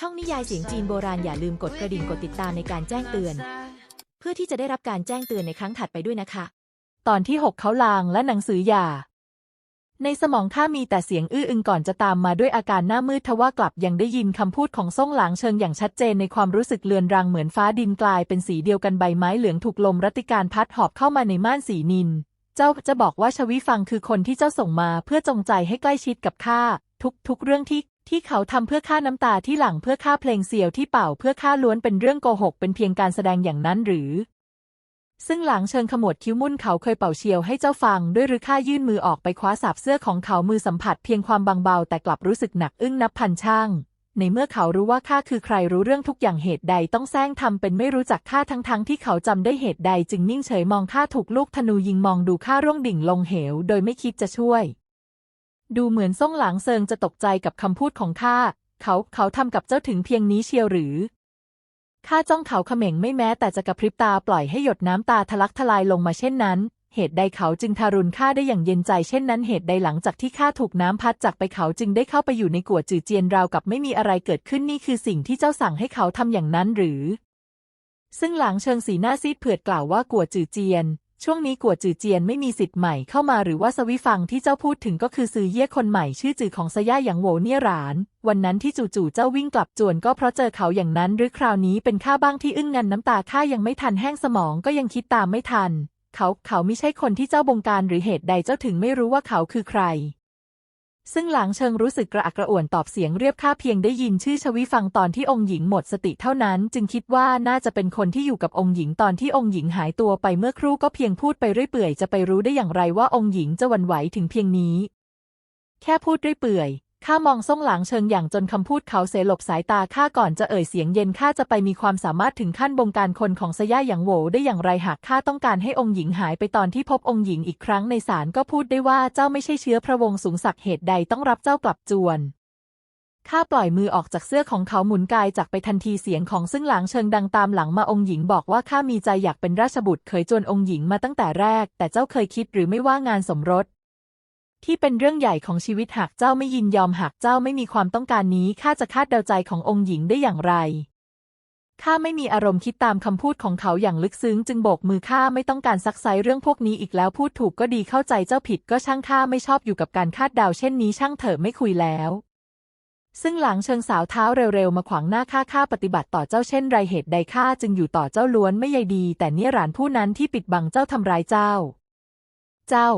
ช่องนิยายเสียงจีนโบราณอย่าลืมกดกระดิ่งกดติดตามในการแจ้งเตือน เพื่อที่จะได้รับการแจ้งเตือนในครั้งถัดไปด้วยนะคะ ตอนที่ 6 เขาลางและหนังสือหย่า ในสมองข้ามีแต่เสียงอื้ออึงก่อนจะตามมาด้วยอาการหน้ามืดทว่ากลับยังได้ยินคำพูดของซ่งหลางเชิงอย่างชัดเจนในความรู้สึกเลือนรางเหมือนฟ้าดินกลายเป็นสีเดียวกันใบไม้เหลืองถูกลมรัติการพัดหอบเข้ามาในม่านสีนิน เจ้าจะบอกว่าชวิฟังคือคนที่เจ้าส่งมาเพื่อจงใจให้ใกล้ชิดกับข้าทุกทุกเรื่องที่ ที่เขาทำเพื่อค่าน้ำตาที่หลังเพื่อค่าเพลงเสียวที่เป่าเพื่อค่าล้วนเป็นเรื่องโกหก เป็นเพียงการแสดงอย่างนั้นหรือ ซึ่งหลังเชิงขมวดคิ้วมุ่นเขาเคยเป่าเชียวให้เจ้าฟังด้วยหรือข้ายื่นมือออกไปคว้าสาบเสื้อของเขามือสัมผัสเพียงความบางเบาแต่กลับรู้สึกหนักอึ้งนับพันช่างในเมื่อเขารู้ว่าข้าคือใครรู้เรื่องทุกอย่างเหตุใดต้องแซงทำเป็นไม่รู้จักข้าทั้งทั้งที่เขาจำได้เหตุใดจึงนิ่งเฉยมองข้าถูกลูกธนูยิงมองดูข้าร่วงดิ่งลงเหว โดยไม่คิดจะช่วย ดูเหมือนซ่งหลางเซิงจะตกใจกับคำพูดของข้า เขาเขาทำกับเจ้าถึงเพียงนี้เชียวหรือ ข้าจ้องเขาเขม่งไม่แม้แต่จะกระพริบตาปล่อยให้หยดน้ำตาทะลักทลายลงมาเช่นนั้น เหตุใดเขาจึงทารุณข้าได้อย่างเย็นใจเช่นนั้นเหตุใดหลังจากที่ข้าถูกน้ำพัดจากไปเขาจึงได้เข้าไปอยู่ในกัวจือเจียนราวกับไม่มีอะไรเกิดขึ้นนี่คือสิ่งที่เจ้าสั่งให้เขาทำอย่างนั้นหรือ ซึ่งหลังเชิงสีหน้าซีดเผือดกล่าวว่ากัวจือเจียน ช่วงนี้กัวจือเจียนไม่มีสิทธิ์ใหม่เข้ามาหรือว่าสวิฟังที่เจ้าพูดถึงก็คือซือเย่คนใหม่ชื่อจือของสย่าอยางโหวเนี่ยหราน วันนั้นที่จู่ๆเจ้าวิ่งกลับจวนก็เพราะเจอเขาอย่างนั้น หรือคราวนี้เป็นข้าบ้างที่อึ้งงันน้ำตาข้ายังไม่ทันแห้งสมองก็ยังคิดตามไม่ทัน เขาเขาไม่ใช่คนที่เจ้าบงการหรือเหตุใดเจ้าถึงไม่รู้ว่าเขาคือใคร ซึ่งหลังเชิงรู้สึกกระอักกระอ่วนตอบเสียงเรียบข้าเพียงได้ยินชื่อชวิฟังตอนที่องค์หญิงหมดสติเท่านั้น จึงคิดว่าน่าจะเป็นคนที่อยู่กับองค์หญิงตอนที่องค์หญิงหายตัวไปเมื่อครู่ก็เพียงพูดไปเรื่อยเปื่อยจะไปรู้ได้อย่างไรว่าองค์หญิงจะวันไหวถึงเพียงนี้ แค่พูดเรื่อยเปื่อย ข้ามองซ่งหลังเชิงอย่างจนคำพูดเขาเสหลบสายตาข้าก่อนจะเอ่ยเสียงเย็นข้าจะไปมีความสามารถถึงขั้นบงการคนของสย่าอย่างโหวได้อย่างไรหากข้าต้องการให้องค์หญิงหายไปตอนที่พบองค์หญิงอีกครั้งในศาลก็พูดได้ว่าเจ้าไม่ใช่เชื้อพระวงศ์สูงศักดิ์เหตุใดต้องรับเจ้ากลับจวนข้าปล่อยมือออกจากเสื้อของเขาหมุนกายจากไปทันทีเสียงของซึ่งหลังเชิงดังตามหลังมาองค์หญิงบอกว่าข้ามีใจอยากเป็นราชบุตรเคยจวนองค์หญิงมาตั้งแต่แรก แต่เจ้าเคยคิดหรือไม่ว่างานสมรส ที่เป็นเรื่องใหญ่ของชีวิตหากเจ้าไม่ยินยอมหากเจ้าไม่มีความต้องการนี้ข้าจะคาดเดาใจขององค์หญิงได้อย่างไรข้าไม่มีอารมณ์คิดตามคำพูดของเขาอย่างลึกซึ้งจึงโบกมือข้าไม่ต้องการซักไซเรื่องพวกนี้อีกแล้วพูดถูกก็ดีเข้าใจเจ้าผิดก็ช่างข้าไม่ชอบอยู่กับการคาดเดาเช่นนี้ช่างเถอะไม่คุยแล้ว ซึ่งหลังเชิงสาวเท้าเร็วๆ มาขวางหน้าข้าข้าปฏิบัติต่อเจ้าเช่นไรเหตุใดข้าจึงอยู่ต่อเจ้าล้วนไม่ใยดี แต่เนี่ยหลานผู้นั้นที่ปิดบังเจ้าทำร้ายเจ้า เจ้า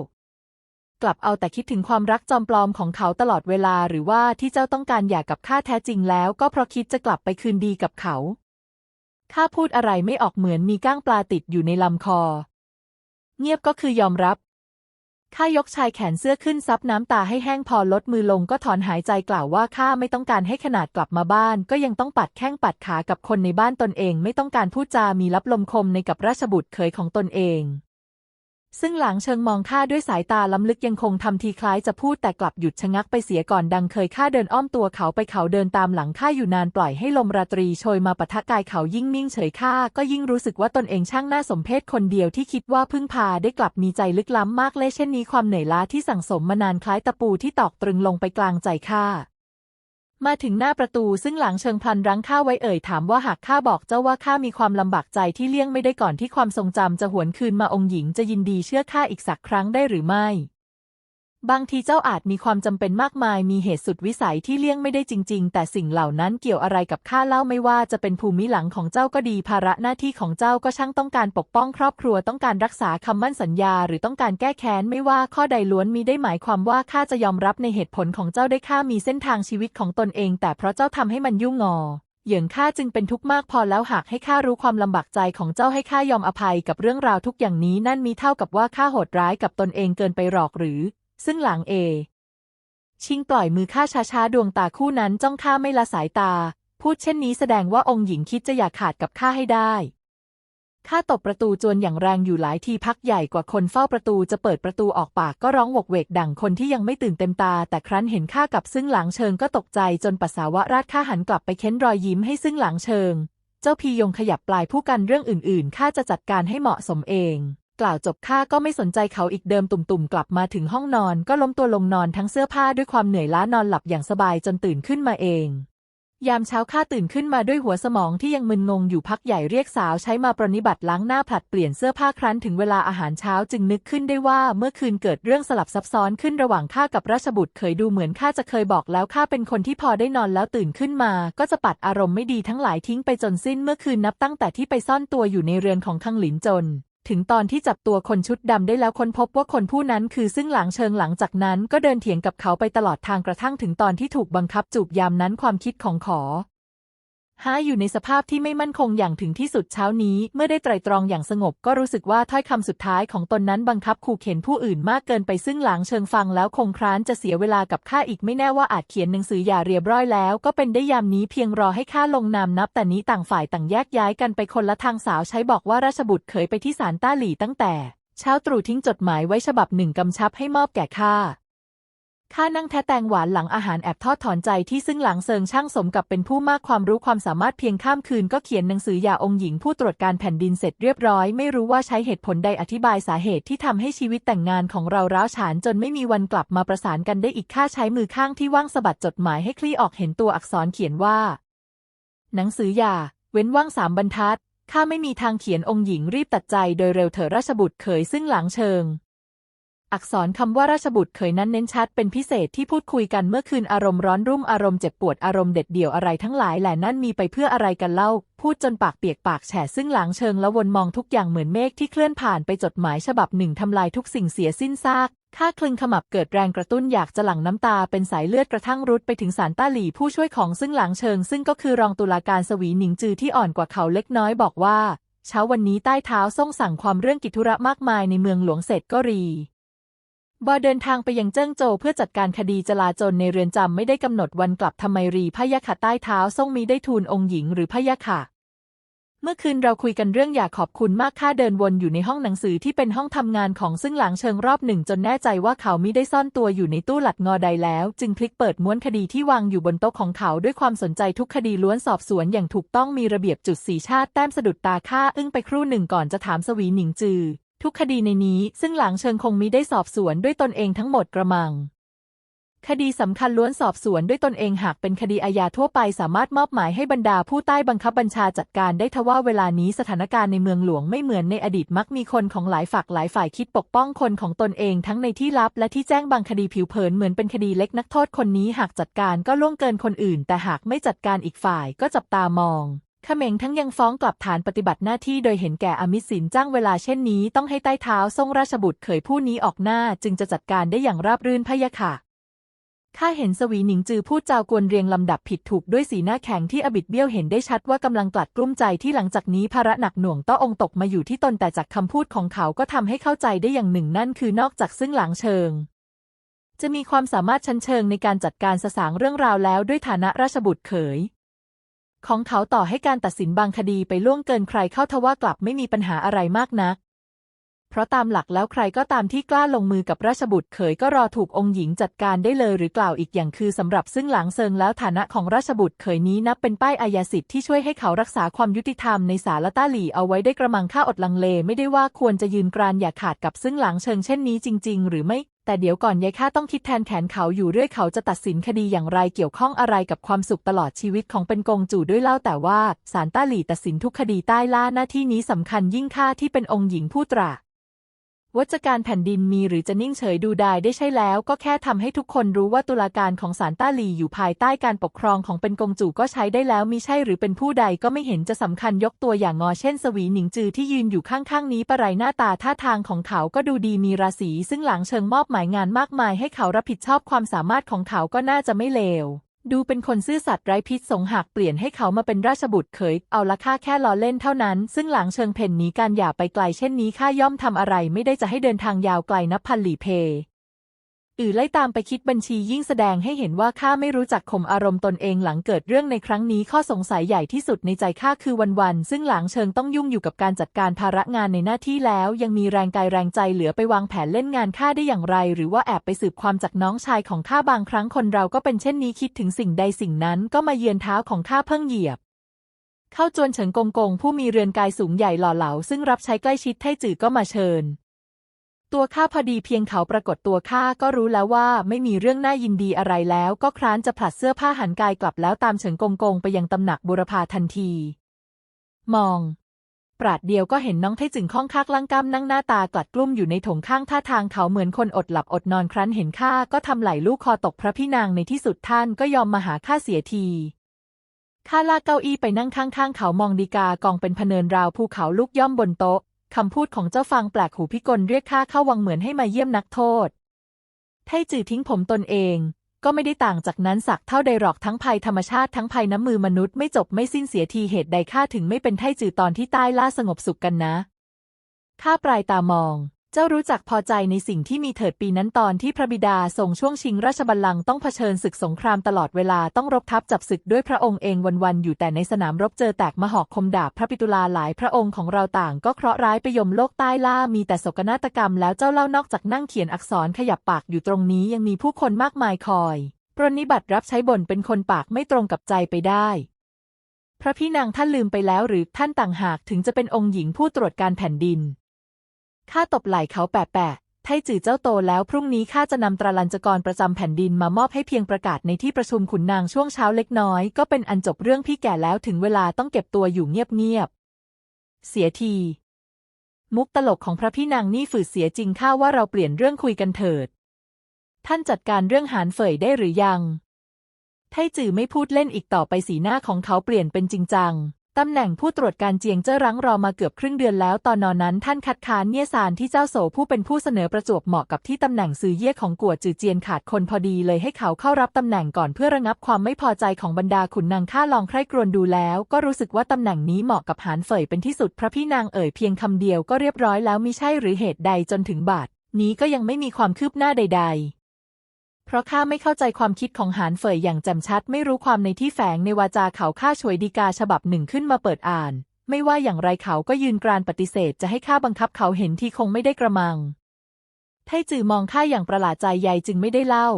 กลับเอาแต่คิดถึงความรักจอมปลอมของเขาตลอดเวลาหรือว่าที่เจ้าต้องการหย่ากกับข้าแท้จริงแล้วก็เพราะคิดจะกลับไปคืนดีกับเขาข้าพูดอะไรไม่ออกเหมือนมีก้างปลาติดอยู่ในลำคอ เงียบก็คือยอมรับข้ายกชายแขนเสื้อขึ้นซับน้ำตาให้แห้งพอลดมือลงก็ถอนหายใจกล่าวว่าข้าไม่ต้องการให้ขนาดกลับมาบ้าน ก็ยังต้องปัดแข้งปัดขากับคนในบ้านตนเอง ไม่ต้องการพูดจามีรับลมคมในกับราชบุตรเขยของตนเอง ซึ่งหลังเชิงมองข้าด้วยสายตาล้ำลึกยังคงทำทีคล้ายจะพูดแต่กลับหยุดชะงักไปเสียก่อนดังเคยข้าเดินอ้อมตัวเขาไปเขาเดินตามหลังข้าอยู่นานปล่อยให้ลมราตรีโชยมาปะทะกายเขายิ่งมิ่งเฉยข้าก็ยิ่งรู้สึกว่าตนเองช่างน่าสมเพชคนเดียวที่คิดว่าพึ่งพาได้กลับมีใจลึกล้ำมากเล่เช่นนี้ความเหนื่อยล้าที่สั่งสมมานานคล้ายตะปูที่ตอกตรึงลงไปกลางใจข้า มาถึงหน้าประตูซึ่งหลังเชิงพลันรั้งข้าไว้เอ่ยถามว่าหากข้าบอกเจ้าว่าข้ามีความลำบากใจที่เลี่ยงไม่ได้ก่อนที่ความทรงจำจะหวนคืนมาองค์หญิงจะยินดีเชื่อข้าอีกสักครั้งได้หรือไม่ บางทีเจ้าอาจมีความจำเป็นมากมาย มีเหตุสุดวิสัยที่เลี่ยงไม่ได้จริง ๆ แต่สิ่งเหล่านั้นเกี่ยวอะไรกับข้าเล่าไม่ว่าจะเป็นภูมิหลังของเจ้าก็ดีภาระหน้าที่ของเจ้าก็ช่างต้องการปกป้องครอบครัวต้องการรักษาคำมั่นสัญญา หรือต้องการแก้แค้นไม่ว่าข้อใดล้วนมีได้หมายความว่าข้าจะยอมรับในเหตุผลของเจ้าได้ข้ามีเส้นทางชีวิตของตนเอง แต่เพราะเจ้าทำให้มันยุ่งงอเหยื่อข้าจึงเป็นทุกข์มากพอแล้วหากให้ข้ารู้ความลำบากใจของเจ้าให้ข้ายอมอภัยกับเรื่องราวทุกอย่างนี้นั่นมีเท่ากับว่าข้าโหดร้ายกับตนเองเกินไปหรอกหรือ ซึ่งหลังเอ ชิงปล่อยมือข้าช้าๆ ดวงตาคู่นั้นจ้องข้าไม่ละสายตา พูดเช่นนี้แสดงว่าองค์หญิงคิดจะอยากขาดกับข้าให้ได้ข้าตบประตูจวนอย่างแรงอยู่หลายทีพักใหญ่กว่าคนเฝ้าประตูจะเปิดประตูออกปากก็ร้องวกเวกดังคนที่ยังไม่ตื่นเต็มตา แต่ครั้นเห็นข้ากับซึ่งหลังเชิงก็ตกใจจนปัสสาวะราดข้าหันกลับไปเค้นรอยยิ้มให้ซึ่งหลังเชิง เจ้าพียงขยับปลายผู้กันเรื่องอื่นๆข้าจะจัดการให้เหมาะสมเอง กล่าวจบข้าก็ไม่สนใจเขาอีกเดิมตุ่มๆ กลับมาถึงห้องนอนก็ล้มตัวลงนอนทั้งเสื้อผ้าด้วยความเหนื่อยล้านอนหลับอย่างสบายจนตื่นขึ้นมาเอง ยามเช้าข้าตื่นขึ้นมาด้วยหัวสมองที่ยังมึนงงอยู่พักใหญ่เรียกสาวใช้มาปรนิบัติล้างหน้าผลัดเปลี่ยนเสื้อผ้าครั้นถึงเวลาอาหารเช้าจึงนึกขึ้นได้ว่าเมื่อคืนเกิดเรื่องสลับซับซ้อนขึ้นระหว่างข้ากับราชบุตรเคยดูเหมือนข้าจะเคยบอกแล้วข้าเป็นคนที่พอได้นอนแล้วตื่นขึ้นมา ก็จะปัดอารมณ์ไม่ดีทั้งหลายทิ้งไปจนสิ้นเมื่อคืนนับตั้งแต่ที่ไปซ่อนตัวอยู่ในเรือนของคังหลินจน ถึงตอนที่จับตัวคนชุดดำได้แล้วค้นพบว่าคนผู้นั้นคือซึ่งหลังเชิงหลังจากนั้นก็เดินเถียงกับเขาไปตลอดทางกระทั่งถึงตอนที่ถูกบังคับจูบยามนั้นความคิดของขอ ห้าอยู่ในสภาพที่ไม่มั่นคงอย่างถึงที่สุดเช้านี้ เมื่อได้ไตรตรองอย่างสงบก็รู้สึกว่าถ้อยคำสุดท้ายของตนนั้นบังคับขู่เข็นผู้อื่นมากเกินไปซึ่งหลังเชิงฟังแล้วคงคร้านจะเสียเวลากับข้าอีกไม่แน่ว่าอาจเขียนหนังสืออย่าเรียบร้อยแล้ว ก็เป็นได้ยามนี้เพียงรอให้ข้าลงนามนับ แต่นี้ต่างฝ่ายต่างแยกย้ายกันไปคนละทางสาวใช้บอกว่าราชบุตรเคยไปที่ศาลต้าหลี่ตั้งแต่ เช้าตรู่ทิ้งจดหมายไว้ฉบับหนึ่งกำชับให้มอบแก่ข้า ข้านั่งแท้แตงหวานหลังอาหารแอบทอดถอนใจที่ซึ่งหลังเซิงช่างสมกับเป็นผู้มากความรู้ความสามารถเพียงข้ามคืนก็เขียนหนังสือหย่าองค์หญิงผู้ตรวจการแผ่นดินเสร็จเรียบร้อย ไม่รู้ว่าใช้เหตุผลใดอธิบายสาเหตุที่ทำให้ชีวิตแต่งงานของเราร้าวฉานจนไม่มีวันกลับมาประสานกันได้อีกข้าใช้มือข้างที่ว่างสะบัดจดหมายให้คลี่ออกเห็นตัวอักษรเขียนว่า หนังสือหย่าเว้นว่างสามบรรทัดข้าไม่มีทางเขียนองค์หญิงรีบตัดใจโดยเร็วเถอราชบุตรเขยซึ่งหลังเชิง อักษรคำว่าราชบุตรเขยนั้นเน้นชัดเป็นพิเศษที่พูดคุยกันเมื่อคืนอารมณ์ร้อนรุ่มอารมณ์เจ็บปวดอารมณ์เด็ดเดี่ยวอะไรทั้งหลายแหล่นั่นมีไปเพื่ออะไรกันเล่า พูดจนปากเปียกปากแฉะซึ่งหลังเชิงแล้ววนมองทุกอย่างเหมือนเมฆที่เคลื่อนผ่านไปจดหมายฉบับหนึ่งทำลายทุกสิ่งเสียสิ้นซากข้าคลึงขมับเกิดแรงกระตุ้นอยากจะหลั่งน้ำตาเป็นสายเลือดกระทั่งรุดไปถึงสารต้าหลี่ผู้ช่วยของซึ่งหลังเชิง ซึ่งก็คือรองตุลาการสวีหนิงจือที่อ่อนกว่าเขาเล็กน้อยบอกว่า เช้าวันนี้ใต้เท้าส่งสั่งความเรื่องกิจธุระมากมายในเมืองหลวงเสร็จก็รี บอเดินทางไปยังเจิ้งโจวเพื่อจัดการคดีจลาจลในเรือนจำไม่ได้กำหนดวันกลับทำไมรีพะยะค่ะใต้เท้าส่งมีได้ทูลองค์หญิงหรือพะยะค่ะเมื่อคืนเราคุยกันเรื่องอยากขอบคุณมากข้าเดินวนอยู่ในห้องหนังสือที่เป็นห้องทำงานของซึ่งหลังเชิงรอบหนึ่งจนแน่ใจว่าเขามิได้ซ่อนตัวอยู่ในตู้หลัดงอใดแล้ว จึงพลิกเปิดม้วนคดีที่วางอยู่บนโต๊ะของเขาด้วยความสนใจทุกคดีล้วนสอบสวนอย่างถูกต้องมีระเบียบจุดสีชาติแต้มสะดุดตาข้าอึ้งไปครู่หนึ่งก่อนจะถามสวีหนิงจือ ทุกคดีในนี้ซึ่งหลังเชิงคงมิได้สอบสวนด้วยตนเองทั้งหมดกระมัง คดีสำคัญล้วนสอบสวนด้วยตนเองหากเป็นคดีอาญาทั่วไปสามารถมอบหมายให้บรรดาผู้ใต้บังคับบัญชาจัดการได้ทว่าเวลานี้สถานการณ์ในเมืองหลวงไม่เหมือนในอดีตมักมีคนของหลายฝักหลายฝ่ายคิดปกป้องคนของตนเองทั้งในที่ลับและที่แจ้งบางคดีผิวเผินเหมือนเป็นคดีเล็กนักโทษคนนี้หากจัดการก็ล่วงเกินคนอื่น แต่หากไม่จัดการอีกฝ่ายก็จับตามอง เขมงทั้งยังฟ้องกลับฐานปฏิบัติหน้าที่โดยเห็นแก่อมิสินจ้างเวลาเช่นนี้ต้องให้ใต้เท้าทรงราชบุตรเขยผู้นี้ออกหน้าจึงจะจัดการได้อย่างราบรื่นพะยะค่ะข้าเห็นสวีหนิงจือพูดจากวนเรียงลำดับผิดถูกด้วยสีหน้าแข็งที่อบิดเบี้ยวเห็นได้ชัดว่ากำลังกลัดกลุ้มใจที่หลังจากนี้ภาระหนักหน่วงต้ององค์ตกมาอยู่ที่ตนแต่จากคำพูดของเขาก็ทำให้เข้าใจได้อย่างหนึ่งนั่นคือนอกจากซึ่งหลังเชิง จะมีความสามารถชั้นเชิงในการจัดการสสางเรื่องราวแล้วด้วยฐานะราชบุตรเขย ของเขาต่อให้การตัดสินบางคดีไปล่วงเกินใครเข้าทว่ากลับไม่มีปัญหาอะไรมากนัก เพราะตามหลักแล้วใครก็ตามที่กล้าลงมือกับราชบุตรเขยก็รอถูกองค์หญิงจัดการได้เลยหรือกล่าวอีกอย่างคือสำหรับซึ่งหลังเซิงแล้วฐานะของราชบุตรเขยนี้นับเป็นป้ายอาญาสิทธิ์ที่ช่วยให้เขารักษาความยุติธรรมในสาลต้าหลี่เอาไว้ได้กระมังค่าอดลังเลไม่ได้ว่าควรจะยืนกรานอย่าขาดกับซึ่งหลังเชิงเช่นนี้จริง ๆ หรือไม่ แต่เดี๋ยวก่อนยายข้าต้องคิดแทนแขนเขาอยู่เรื่อยเขาจะตัดสินคดีอย่างไรเกี่ยวข้องอะไรกับความสุขตลอดชีวิตของเป็นกงจู่ด้วยเล่าแต่ว่าศาลต้าหลี่ตัดสินทุกคดีใต้ล่าหน้าที่นี้สำคัญยิ่งข้าที่เป็นองค์หญิงผู้ตรา วัจการแผ่นดินมีหรือจะนิ่งเฉยดูดายได้ใช่แล้ว ก็แค่ทำให้ทุกคนรู้ว่าตุลาการของศาลต้าหลีอยู่ภายใต้การปกครองของเป็นกงจู่ก็ใช้ได้แล้วมิใช่หรือเป็นผู้ใดก็ไม่เห็นจะสำคัญยกตัวอย่างงอเช่น สวีหนิงจือที่ยืนอยู่ข้างๆนี้ประไรหน้าตาท่าทางของเขาก็ดูดีมีราศีซึ่งหลังเชิงมอบหมายงานมากมายให้เขารับผิดชอบความสามารถของเขาก็น่าจะไม่เลว ดูเป็นคนซื่อสัตย์ไร้พิษสงหักเปลี่ยนให้เขามาเป็นราชบุตรเขย เอาละค่าแค่ล้อเล่นเท่านั้น ซึ่งหลังเชิงเพ่นหนีการหย่าไปไกลเช่นนี้ข้าย่อมทำอะไรไม่ได้จะให้เดินทางยาวไกลนับพันหลี่เพ อือไล่ตามไปคิดบัญชียิ่งแสดงให้เห็นว่าข้าไม่รู้จักข่มอารมณ์ตนเองหลังเกิดเรื่องในครั้งนี้ข้อสงสัยใหญ่ที่สุดในใจข้าคือวันๆซึ่งหลังเชิงต้องยุ่งอยู่กับการจัดการภาระงานในหน้าที่แล้ว ยังมีแรงกายแรงใจเหลือไปวางแผนเล่นงานข้าได้อย่างไร หรือว่าแอบไปสืบความจากน้องชายของข้าบางครั้งคนเราก็เป็นเช่นนี้คิดถึงสิ่งใดสิ่งนั้นก็มาเยือนเท้าของข้าเพิ่งเหยียบเข้าจวนเฉิงกงกงผู้มีเรือนกายสูงใหญ่หล่อเหลาซึ่งรับใช้ใกล้ชิดไทจือก็มาเชิญ ตัวข้าพอดีเพียงเขาปรากฏตัวข้าก็รู้แล้วว่าไม่มีเรื่องน่ายินดีอะไรแล้วก็คร้านจะผลัดเสื้อผ้าหันกายกลับแล้วตามเฉิงกงกงไปยังตำหนักบุรพาทันที มอง ปราดเดียวก็เห็นน้องไทจึงข้องคากลังกำนั่งหน้าตากลัดกลุ้มอยู่ในถงข้างท่าทางเขาเหมือนคนอดหลับอดนอนครั้นเห็นข้าก็ทำไหลลูกคอตกพระพี่นางในที่สุดท่านก็ยอมมาหาข้าเสียทีข้าลากเก้าอี้ไปนั่งข้างๆ เขามองดีกากองเป็นพเนินราวภูเขาลูกย่อมบนโต๊ะ คำพูดของเจ้าฟังแปลกหูพิกลเรียกข้าเข้าวังเหมือนให้มาเยี่ยมนักโทษ ไทจือทิ้งผมตนเอง ก็ไม่ได้ต่างจากนั้นสักเท่าใดหรอกทั้งภัยธรรมชาติทั้งภัยน้ำมือมนุษย์ไม่จบไม่สิ้นเสียทีเหตุใดข้าถึงไม่เป็นไทจือตอนที่ใต้ล่าสงบสุขกันนะข้าปลายตามอง จ้ารู้จักพอใจในสิ่งที่มีเถิดปีนั้นตอนที่พระบิดาทรงช่วงชิงราชบัลลังก์ต้องเผชิญศึกสงครามตลอดเวลาต้องรบทับจับศึกด้วยพระองค์เองวันๆอยู่แต่ในสนามรบเจอแตกมหอกคมดาบพระปิตุลาหลายพระองค์ของเราต่างก็เคราะห์ร้ายไปยมโลกใต้ล่ามีแต่โศกนาฏกรรมแล้วเจ้าเล่านอกจากนั่งเขียนอักษรขยับปากอยู่ตรงนี้ยังมีผู้คนมากมายคอยปรนนิบัติรับใช้บ่นเป็นคนปากไม่ตรงกับใจไปได้พระพี่นางท่านลืมไปแล้วหรือท่านต่างหากถึงจะเป็นองค์หญิงผู้ตรวจการแผ่นดิน ข้าตบไหล่เขาแปะแปะไทจือเจ้าโตแล้วพรุ่งนี้ข้าจะนำตราลัญจกรประจำแผ่นดินมามอบให้เพียงประกาศในที่ประชุมขุนนางช่วงเช้าเล็กน้อย ก็เป็นอันจบเรื่องพี่แก่แล้วถึงเวลาต้องเก็บตัวอยู่เงียบๆเสียที มุกตลกของพระพี่นางนี่ฝืดเสียจริงข้าว่าเราเปลี่ยนเรื่องคุยกันเถิด ท่านจัดการเรื่องหานเฟยได้หรือยังไทจือไม่พูดเล่นอีกต่อไปสีหน้าของเขาเปลี่ยนเป็นจริงจัง ตำแหน่งผู้ตรวจการเจียงเจ้ารั้งรอมาเกือบครึ่งเดือนแล้ว ตอนนอนนั้นท่านคัดค้านเนียซานที่เจ้าโสผู้เป็นผู้เสนอประจวบเหมาะกับที่ตำแหน่งซือเย่ของกัวจือเจียนขาดคนพอดีเลยให้เขาเข้ารับตำแหน่งก่อนเพื่อระงับความไม่พอใจของบรรดาขุนนางข้าลองใคร่ครวญดูแล้ว ก็รู้สึกว่าตำแหน่งนี้เหมาะกับหานเฟยเป็นที่สุดพระพี่นางเอ่ยเพียงคำเดียวก็เรียบร้อยแล้วมิใช่หรือเหตุใดจนถึงบาดนี้ก็ยังไม่มีความคืบหน้าใด ๆ เพราะข้าไม่เข้าใจความคิดของหานเฟยอย่างแจ่มชัด ไม่รู้ความในที่แฝงในวาจาเขาข้าช่วยดีกาฉบับหนึ่งขึ้นมาเปิดอ่าน ไม่ว่าอย่างไรเขาก็ยืนกรานปฏิเสธจะให้ข้าบังคับเขาเห็นที่คงไม่ได้กระมังไทจือมองข้าอย่างประหลาดใจใยจึงไม่ได้เล่า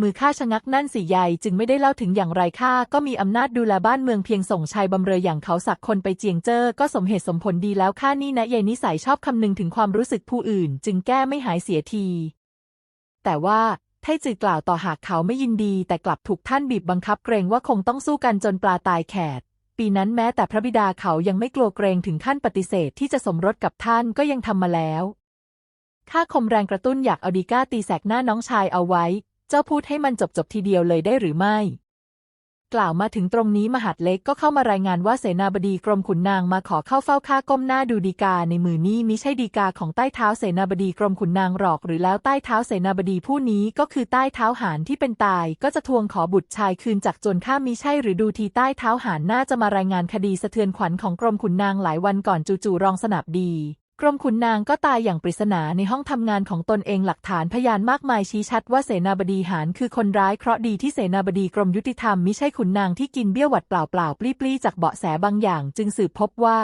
มือข้าชะงักนั่นสิใยจึงไม่ได้เล่าถึงอย่างไรข้าก็มีอำนาจดูแลบ้านเมืองเพียงส่งชายบำเรออย่างเขาสักคนไปเจียงเจ้อก็สมเหตุสมผลดีแล้วข้านี่นะใยนิสัยชอบคำนึงถึงความรู้สึกผู้อื่น จึงแก้ไม่หายเสียที แต่ว่า ไทจือกล่าวต่อหากเขาไม่ยินดี แต่กลับถูกท่านบีบบังคับเกรงว่าคงต้องสู้กันจนปลาตายแขดปีนั้นแม้แต่พระบิดาเขายังไม่กลัวเกรงถึงขั้นปฏิเสธที่จะสมรสกับท่านก็ยังทำมาแล้ว ข้าคมแรงกระตุ้นอยากเอาดีก้าตีแสกหน้าน้องชายเอาไว้ เจ้าพูดให้มันจบจบทีเดียวเลยได้หรือไม่ กล่าวมาถึงตรงนี้มหาดเล็กก็เข้ามารายงานว่าเสนาบดีกรมขุนนางมาขอเข้าเฝ้าข้าก้มหน้าดูดีกาในมือนี้มิใช่ดีกาของใต้เท้าเสนาบดีกรมขุนนางหรอก หรือแล้วใต้เท้าเสนาบดีผู้นี้ก็คือใต้เท้าหานที่เป็นตาย ก็จะทวงขอบุตรชายคืนจากจนข้ามิใช่หรือดูทีใต้เท้าหานน่าจะมารายงานคดีสะเทือนขวัญของกรมขุนนางหลายวันก่อนจู่ๆรองสนับดี กรมขุนนางก็ตายอย่างปริศนาในห้องทำงานของตนเองหลักฐานพยานมากมายชี้ชัดว่าเสนาบดีหานคือคนร้ายเคราะดีที่เสนาบดีกรมยุติธรรมมิใช่ขุนนางที่กินเบี้ยวหวัดเปล่าๆปลี้ๆจากเบาะแสบางอย่าง จึงสืบพบว่า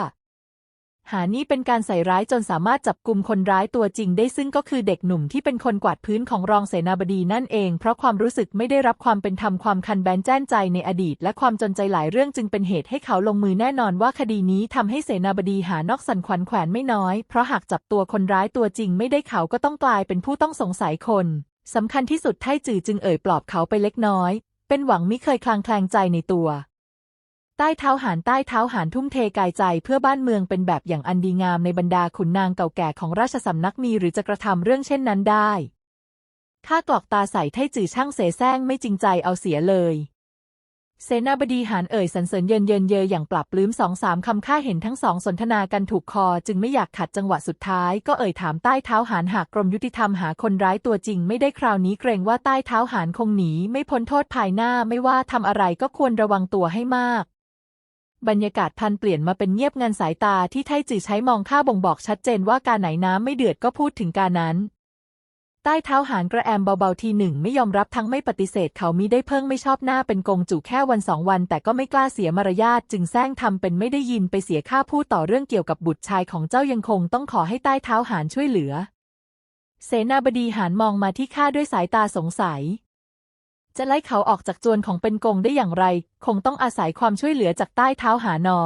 หานี่เป็นการใส่ร้ายจนสามารถจับกลุ่มคนร้ายตัวจริงได้ซึ่งก็คือเด็กหนุ่มที่เป็นคนกวาดพื้นของรองเสนาบดีนั่นเอง เพราะความรู้สึกไม่ได้รับความเป็นธรรมความคันแบนแจ้นใจในอดีต และความจนใจหลายเรื่องจึงเป็นเหตุให้เขาลงมือแน่นอนว่าคดีนี้ทำให้เสนาบดีหานอกสันขวัญแขวนไม่น้อย เพราะหากจับตัวคนร้ายตัวจริงไม่ได้เขาก็ต้องกลายเป็นผู้ต้องสงสัยคนสำคัญที่สุดไทจือจึงเอ่ยปลอบเขาไปเล็กน้อย เป็นหวังมิเคยคลางแคลงใจในตัว ใต้เท้าหานใต้เท้าหานทุ่มเทกายใจเพื่อบ้านเมืองเป็นแบบอย่างอันดีงามในบรรดาขุนนางเก่าแก่ของราชสำนักมีหรือจะกระทำเรื่องเช่นนั้นได้ข้ากรอกตาใส่ไทจื่อช่างเสแสร้งไม่จริงใจเอาเสียเลย เสนาบดีหานเอ่ยสรรเสริญเยินเยินเยยอย่างปรับปลื้มสองสามคำข้าเห็นทั้งสองสนทนากันถูกคอ จึงไม่อยากขัดจังหวะสุดท้าย ก็เอ่ยถามใต้เท้าหานหากกรมยุติธรรมหาคนร้ายตัวจริง ไม่ได้คราวนี้เกรงว่าใต้เท้าหานคงหนี ไม่พ้นโทษภายหน้าไม่ว่าทำอะไรก็ควรระวังตัวให้มาก บรรยากาศพันเปลี่ยนมาเป็นเงียบงันสายตาที่ไทจือใช้มองข้าบ่งบอกชัดเจนว่าการไหนน้ำไม่เดือดก็พูดถึงการนั้น ใต้เท้าหานกระแอมเบาๆทีหนึ่งไม่ยอมรับทั้งไม่ปฏิเสธเขามิได้เพิ่งไม่ชอบหน้าเป็นกงจู่แค่วันสองวัน แต่ก็ไม่กล้าเสียมารยาทจึงแซงทำเป็นไม่ได้ยินไปเสียค่าพูดต่อเรื่องเกี่ยวกับบุตรชายของเจ้ายังคงต้องขอให้ใต้เท้าหานช่วยเหลือ เสนาบดีหานมองมาที่ข้าด้วยสายตาสงสัย จะไล่เขาออกจากจวนของเป็นกงได้อย่างไร คงต้องอาศัยความช่วยเหลือจากใต้เท้าหานอ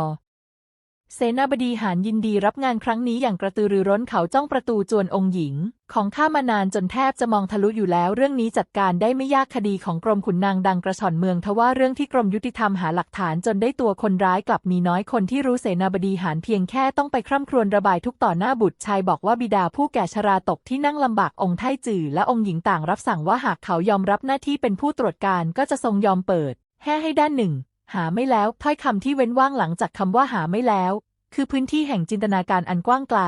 เสนาบดีหานยินดีรับงานครั้งนี้อย่างกระตือรือร้นเขาจ้องประตูจวนองค์หญิง ของข้ามานานจนแทบจะมองทะลุอยู่แล้ว เรื่องนี้จัดการได้ไม่ยากคดีของกรมขุนนางดังกระชอนเมืองทว่าเรื่องที่กรมยุติธรรมหาหลักฐานจนได้ตัวคนร้ายกลับมีน้อยคนที่รู้เสนาบดีหานเพียงแค่ต้องไปคร่ำครวญระบายทุกต่อหน้าบุตรชายบอกว่าบิดาผู้แก่ชราตกที่นั่งลำบากองค์ไทจือและองค์หญิงต่างรับสั่งว่าหากเขายอมรับหน้าที่เป็นผู้ตรวจการก็จะทรงยอมเปิดแห่ให้ด้านหนึ่ง หาไม่แล้วถ้อยคำที่เว้นว่างหลังจากคำว่าหาไม่แล้ว คือพื้นที่แห่งจินตนาการอันกว้างไกล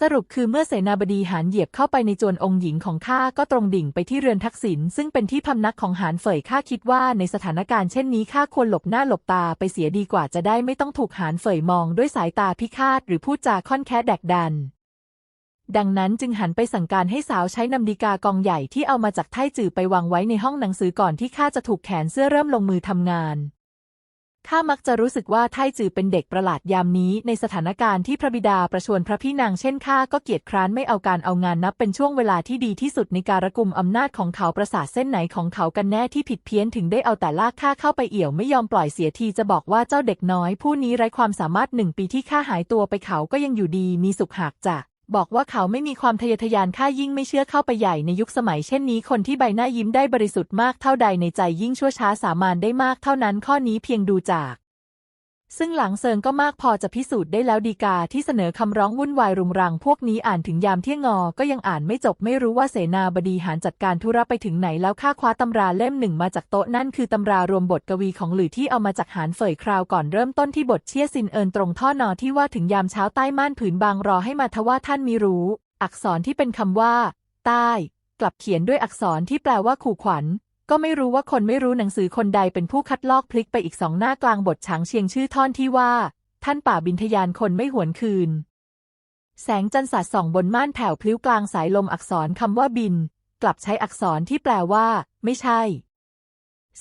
สรุปคือเมื่อเสนาบดีหานเหยียบเข้าไปในจวนองค์หญิงของข้าก็ตรงดิ่งไปที่เรือนทักษิณซึ่งเป็นที่พำนักของหานเฟยข้าคิดว่าในสถานการณ์เช่นนี้ข้าควรหลบหน้าหลบตาไปเสียดีกว่าจะได้ไม่ต้องถูกหานเฟยมองด้วยสายตาพิฆาตหรือพูดจาค่อนแค้แดกดัน ดังนั้นจึงหันไปสั่งการให้สาวใช้นำดีกากองใหญ่ที่เอามาจากไท่จือไปวางไว้ในห้องหนังสือก่อนที่ข้าจะถูกแขนเสื้อเริ่มลงมือทำงาน ข้ามักจะรู้สึกว่าไท่จือเป็นเด็กประหลาดยามนี้ ในสถานการณ์ที่พระบิดาประชวรพระพี่นางเช่นข้าก็เกียจคร้านไม่เอาการเอางานนับเป็นช่วงเวลาที่ดีที่สุดในการกุมอำนาจของเขาประสาทเส้นไหนของเขากันแน่ที่ผิดเพี้ยนถึงได้เอาแต่ลากข้าเข้าไปเอี่ยวไม่ยอมปล่อยเสียทีจะบอกว่าเจ้าเด็กน้อย ผู้นี้ไร้ความสามารถหนึ่งปีที่ข้าหายตัวไปเขาก็ยังอยู่ดีมีสุขหากจะ บอกว่าเขาไม่มีความทะเยอทะยานข้ายิ่งไม่เชื่อเข้าไปใหญ่ในยุคสมัยเช่นนี้คนที่ใบหน้ายิ้มได้บริสุทธิ์มากเท่าใดในใจยิ่งชั่วช้าสามานได้มากเท่านั้นข้อนี้เพียงดูจาก ซึ่งหลังเซิงก็มากพอจะพิสูจน์ได้แล้วดีกาที่เสนอคำร้องวุ่นวายรุงรัง พวกนี้อ่านถึงยามเที่ยงงอ ก็ยังอ่านไม่จบไม่รู้ว่าเสนาบดีหารจัดการธุระไปถึงไหนแล้วข้าคว้าตำราเล่มหนึ่งมาจากโต๊ะนั่นคือตำรารวมบทกวีของหลี่ที่เอามาจากหารเฟยคราวก่อนเริ่มต้นที่บทเชี่ยซินเอินตรงท่อนอที่ว่าถึงยามเช้าใต้ม่านผืนบางรอให้มาทว่าท่านมีรู้ อักษรที่เป็นคำว่า ใต้ กลับเขียนด้วยอักษรที่แปลว่าขู่ขวัญ ก็ไม่รู้ว่าคนไม่รู้หนังสือคนใดเป็นผู้คัดลอกพลิกไปอีกสองหน้ากลางบทฉางเชียงชื่อท่อนที่ว่า ท่านป่าบินทยานคนไม่หวนคืน แสงจันทร์สาดส่องบนม่านแผ่วพลิ้วกลางสายลมอักษรคำว่าบิน กลับใช้อักษรที่แปลว่า ไม่ใช่